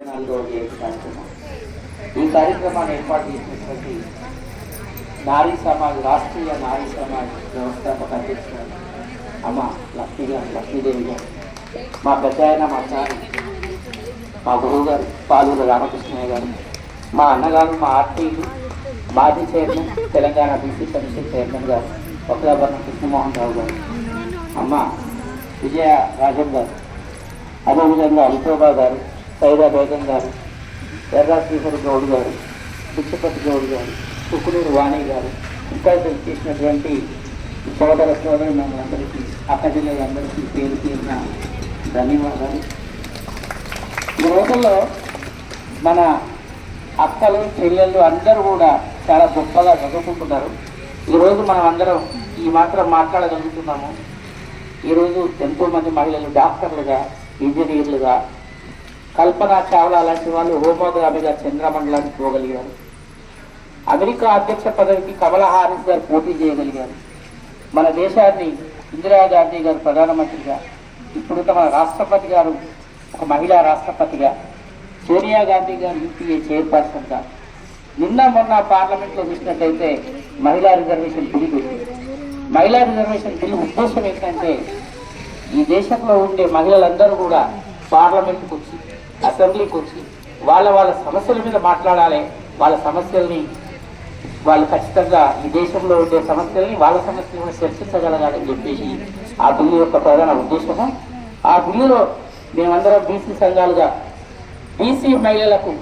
కార్యక్రమం ఈ కార్యక్రమాన్ని ఏర్పాటు చేసినటువంటి నారీ సమాజ్ రాష్ట్రీయ నారీ సమాజ్ వ్యవస్థాపక అధ్యక్షుడు అమ్మ లక్ష్మీ గారు లక్ష్మీదేవి గారు మా పెద్ద ఆయన మా సార్ మా గురువు గారు పాలూరు రామకృష్ణయ్య గారు మా అన్నగారు మా ఆర్టీలు మాజీ chairman Telangana BC commission chairman garu Vakulabharanam Krishnamohan రావు గారు అమ్మ విజయ రాజన్ గారు అదేవిధంగా అల్తోబా గారు సైదా బేగం గారు ఎర్రా శ్రీహరి గౌడ్ గారు పిచ్చపతి గౌడ్ గారు కుకునూరు వాణి గారు ఇంకా చేసినటువంటి సోదర సోదరు మనందరికీ అక్క పేరు తీరిన ధన్యవాదాలు. ఈ రోజుల్లో మన అక్కలు చెల్లెళ్ళు అందరూ కూడా చాలా గొప్పగా చదువుకుంటున్నారు. ఈరోజు మనం అందరం ఈ మాత్రం మాట్లాడగలుగుతున్నాము. ఈరోజు ఎంతో మంది మహిళలు డాక్టర్లుగా ఇంజనీర్లుగా కల్పన చావ్లా లాంటి వాళ్ళు హోమోగ్రామిగా చంద్రమండలానికి పోగలిగారు. అమెరికా అధ్యక్ష పదవికి కమలా హారిస్ గారు పోటీ చేయగలిగారు. మన దేశాన్ని ఇందిరాగాంధీ గారు ప్రధానమంత్రిగా ఇప్పుడున్న మన రాష్ట్రపతి గారు ఒక మహిళా రాష్ట్రపతిగా సోనియా గాంధీ గారు యూపీఏ చైర్పర్సన్గా. నిన్న మొన్న పార్లమెంట్లో చూసినట్లయితే మహిళా రిజర్వేషన్ బిల్లు. మహిళా రిజర్వేషన్ బిల్లు ఉద్దేశం ఏంటంటే ఈ దేశంలో ఉండే మహిళలందరూ కూడా పార్లమెంట్కి వచ్చి అసెంబ్లీకి వచ్చి వాళ్ళ వాళ్ళ సమస్యల మీద మాట్లాడాలి. వాళ్ళ సమస్యల్ని వాళ్ళు ఖచ్చితంగా ఈ దేశంలో ఉండే సమస్యల్ని వాళ్ళ సమస్యలను చర్చించగలగాలని చెప్పేసి ఆ బిల్లు యొక్క ప్రధాన ఉద్దేశము ఆ బిల్లులో మేమందరం బీసీ సంఘాలుగా బీసీ మహిళలకు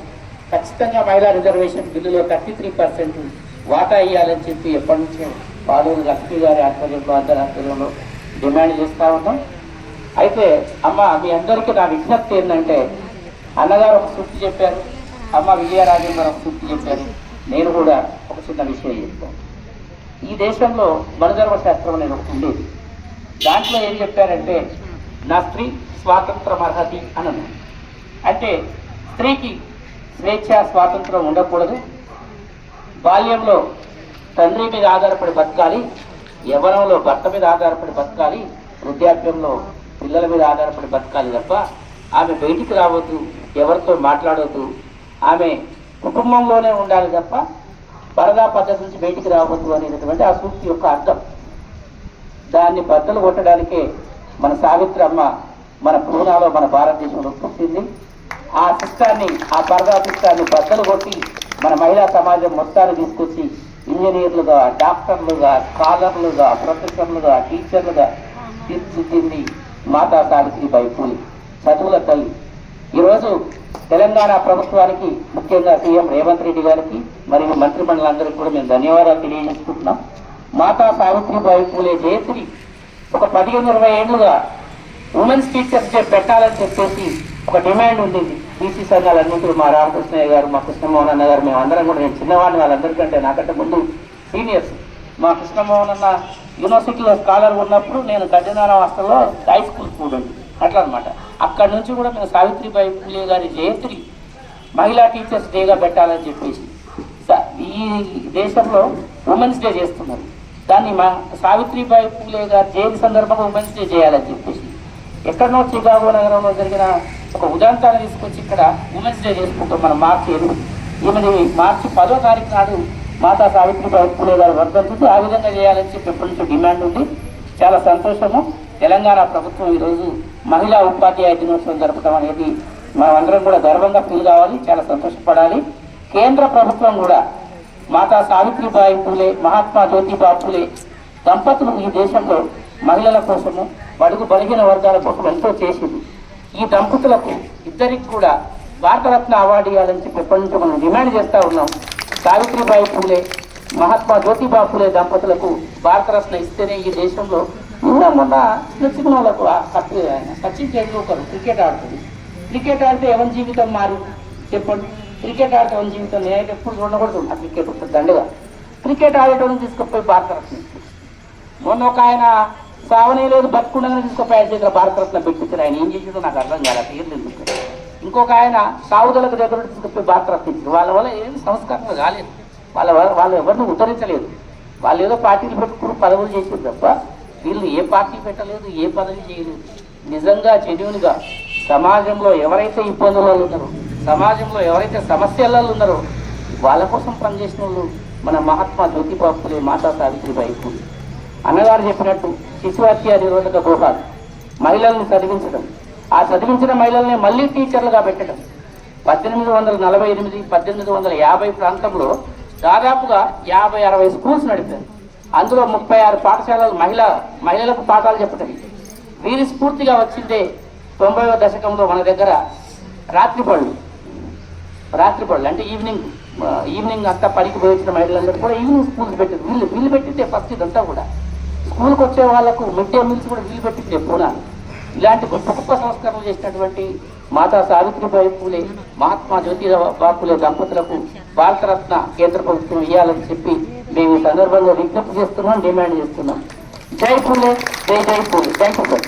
ఖచ్చితంగా మహిళా రిజర్వేషన్ బిల్లులో థర్టీ త్రీ పర్సెంట్ వాటా ఇవ్వాలని చెప్పి ఎప్పటి నుంచో పాలూరు లక్ష్మీ గారి ఆధ్వర్యంలో అందరి ఆధ్వర్యంలో డిమాండ్ చేస్తూ ఉన్నాం. అయితే అమ్మ మీ అందరికీ నా విజ్ఞప్తి ఏంటంటే అన్నగారు ఒక సృష్టి చెప్పారు. అమ్మ విజయరాజన్ గారు ఒక సృష్టి చెప్పారు. నేను కూడా ఒక చిన్న విషయం చెప్తాను. ఈ దేశంలో మనుధర్మ శాస్త్రం అనేది ఒకటి ఉండేది. దాంట్లో ఏం చెప్పారంటే నా స్త్రీ స్వాతంత్రం అర్హతి అని అంటే స్త్రీకి స్వేచ్ఛ స్వాతంత్రం ఉండకూడదు. బాల్యంలో తండ్రి మీద ఆధారపడి బతకాలి. యవనంలో భర్త మీద ఆధారపడి బతకాలి. వృద్ధాప్యంలో పిల్లల మీద ఆధారపడి బతకాలి తప్ప ఆమె బయటికి రావద్దు ఎవరితో మాట్లాడవద్దు ఆమె కుటుంబంలోనే ఉండాలి తప్ప పరదా పద్ధతి నుంచి బయటికి రావద్దు అనేటటువంటి ఆ సూక్తి యొక్క అర్థం. దాన్ని బద్దలు కొట్టడానికే మన సావిత్రమ్మ మన పూనాలో మన భారతదేశంలో పుట్టింది. ఆ సిస్టాన్ని ఆ పరదా సిస్టాన్ని బద్దలు కొట్టి మన మహిళా సమాజం మొత్తాన్ని తీసుకొచ్చి ఇంజనీర్లుగా డాక్టర్లుగా స్కాలర్లుగా ప్రొఫెసర్లుగా టీచర్లుగా తీర్చిదిద్దింది మాతా సావిత్రిబాయి పూలి చదువుల తల్లి. ఈరోజు తెలంగాణ ప్రభుత్వానికి ముఖ్యంగా సీఎం రేవంత్ రెడ్డి గారికి మరియు మంత్రిమండలందరికీ కూడా మేము ధన్యవాదాలు తెలియజేసుకుంటున్నాం. మాతా సావిత్రిబాయి పూలే జయశ్రీ ఒక పదిహేను ఇరవై ఏళ్ళుగా ఉమెన్స్ టీచర్స్ డే పెట్టాలని చెప్పేసి ఒక డిమాండ్ ఉంది బీసీ సంఘాలన్నింటిలో మా రామకృష్ణయ్య గారు మా కృష్ణమోహన్ అన్న గారు మేము అందరం కూడా నేను చిన్నవాడిని వాళ్ళందరికంటే నాకంటే ముందు సీనియర్స్. మా కృష్ణమోహన్ అన్న యూనివర్సిటీలో స్కాలర్ ఉన్నప్పుడు నేను గడ్డినాన హాస్టల్లో హై స్కూల్ స్టూడెంట్. అట్లా అనమాట అక్కడి నుంచి కూడా మేము సావిత్రిబాయి పూలే గారి జయంతి మహిళా టీచర్స్ డేగా పెట్టాలని చెప్పేసి స- ఈ దేశంలో ఉమెన్స్ డే చేస్తున్నారు. దాన్ని మా సావిత్రిబాయి పూలే గారి జయంతి సందర్భంగా ఉమెన్స్ డే చేయాలని చెప్పేసి ఎక్కడనో చికాగో నగరంలో జరిగిన ఒక ఉదాంతాన్ని తీసుకొచ్చి ఇక్కడ ఉమెన్స్ డే చేసుకుంటాం మనం మార్చి ఎనిమిది ఈమెది మార్చి పదో తారీఖు నాడు మాతా సావిత్రిబాయి పూలే గారు వర్ధంతుంది ఆ విధంగా చేయాలని చెప్పి ఎప్పటి నుంచో డిమాండ్ ఉంది. చాలా సంతోషము. తెలంగాణ ప్రభుత్వం ఈరోజు మహిళా ఉపాధ్యాయ దినోత్సవం జరపడం అనేది మనమందరం కూడా గర్వంగా ఫీల్ కావాలి చాలా సంతోషపడాలి. కేంద్ర ప్రభుత్వం కూడా మాతా సావిత్రిబాయి పూలే మహాత్మా జ్యోతిబా పూలే దంపతులు ఈ దేశంలో మహిళల కోసము బడుగు బలిగిన వర్గాల కోసం ఎంతో చేసింది. ఈ దంపతులకు ఇద్దరికి కూడా భారతరత్న అవార్డు ఇవ్వాలని చెప్పి ఎప్పటి నుంచో మనం డిమాండ్ చేస్తూ ఉన్నాం. సావిత్రిబాయి పూలే మహాత్మా జ్యోతిబా పూలే దంపతులకు భారతరత్న ఇస్తేనే ఈ దేశంలో నిన్న మొన్న చిన్న చిన్న వాళ్ళకు ఆయన. సచిన్ టెండూల్కర్ క్రికెట్ ఆడుతుంది. క్రికెట్ ఆడితే ఎవరి జీవితం మారు? చెప్పండి. క్రికెట్ ఆడితే ఎవరి జీవితం? నేనైతే ఎప్పుడు చూడకూడదు ఆ క్రికెట్ ఉంటుంది దండగా. క్రికెట్ ఆడేటోళ్ళని తీసుకుపోయి భారతరత్న. మొన్న ఒక ఆయన సావనే లేదు బతుకుండగానే తీసుకుపోయి ఆయన చేతిలో భారతరత్న పెట్టించారు. ఆయన ఏం చేసిందో నాకు అర్థం కాదు పేర్లు ఎందుకు ఇంకొక ఆయన సావుదలకు దగ్గర తీసుకుపోయి భారతరత్న ఇచ్చారు. వాళ్ళ వల్ల ఏం సంస్కరణ కాలేదు. వాళ్ళ వాళ్ళు ఎవరిని ఉద్ధరించలేదు. వాళ్ళు ఏదో పార్టీలు పెట్టుకుని పదవులు చేసారు తప్ప వీళ్ళు ఏ పార్టీ పెట్టలేదు ఏ పదవి చేయలేదు. నిజంగా జెన్యున్గా సమాజంలో ఎవరైతే ఇబ్బందులలో ఉన్నారో సమాజంలో ఎవరైతే సమస్యలలో ఉన్నారో వాళ్ళ కోసం పనిచేసిన వాళ్ళు మన మహాత్మా జ్యోతిబా ఫులే మాతా సావిత్రిబాయి ఫులే అన్నగారు చెప్పినట్టు శిశు నిరోధక గృహాలు మహిళల్ని చదివించడం ఆ చదివించిన మహిళల్ని మళ్ళీ టీచర్లుగా పెట్టడం. పద్దెనిమిది వందల నలభై ఎనిమిది పద్దెనిమిది వందల యాభై ప్రాంతంలో దాదాపుగా యాభై అరవై స్కూల్స్ నడిపారు. అందులో ముప్పై ఆరు పాఠశాలలు మహిళ మహిళలకు పాఠాలు చెప్పటం. వీరి స్ఫూర్తిగా వచ్చిందే తొంభైవ దశకంలో మన దగ్గర రాత్రి పళ్ళు. రాత్రి పళ్ళు అంటే ఈవినింగ్ ఈవినింగ్ అంతా పనికి పోయించిన మహిళలందరూ కూడా ఈవినింగ్ స్కూల్స్ పెట్టారు వీళ్ళు వీళ్ళు పెట్టిందే ఫస్ట్ ఇదంతా కూడా. స్కూల్కి వచ్చే వాళ్ళకు మిడ్ డే మీల్స్ కూడా వీళ్ళు పెట్టిందే పూనాలు ఇలాంటి గొప్ప గొప్ప సంస్కరణలు చేసినటువంటి మాతా సావిత్రిబాయి పూలే మహాత్మా జ్యోతిరావు పూలే దంపతులకు భారతరత్న కేంద్ర ప్రభుత్వం ఇవ్వాలని చెప్పి మేము ఈ సందర్భంగా విజ్ఞప్తి చేస్తున్నాం డిమాండ్ చేస్తున్నాం. జై పూలే జై జై పూలే. Thank you sir.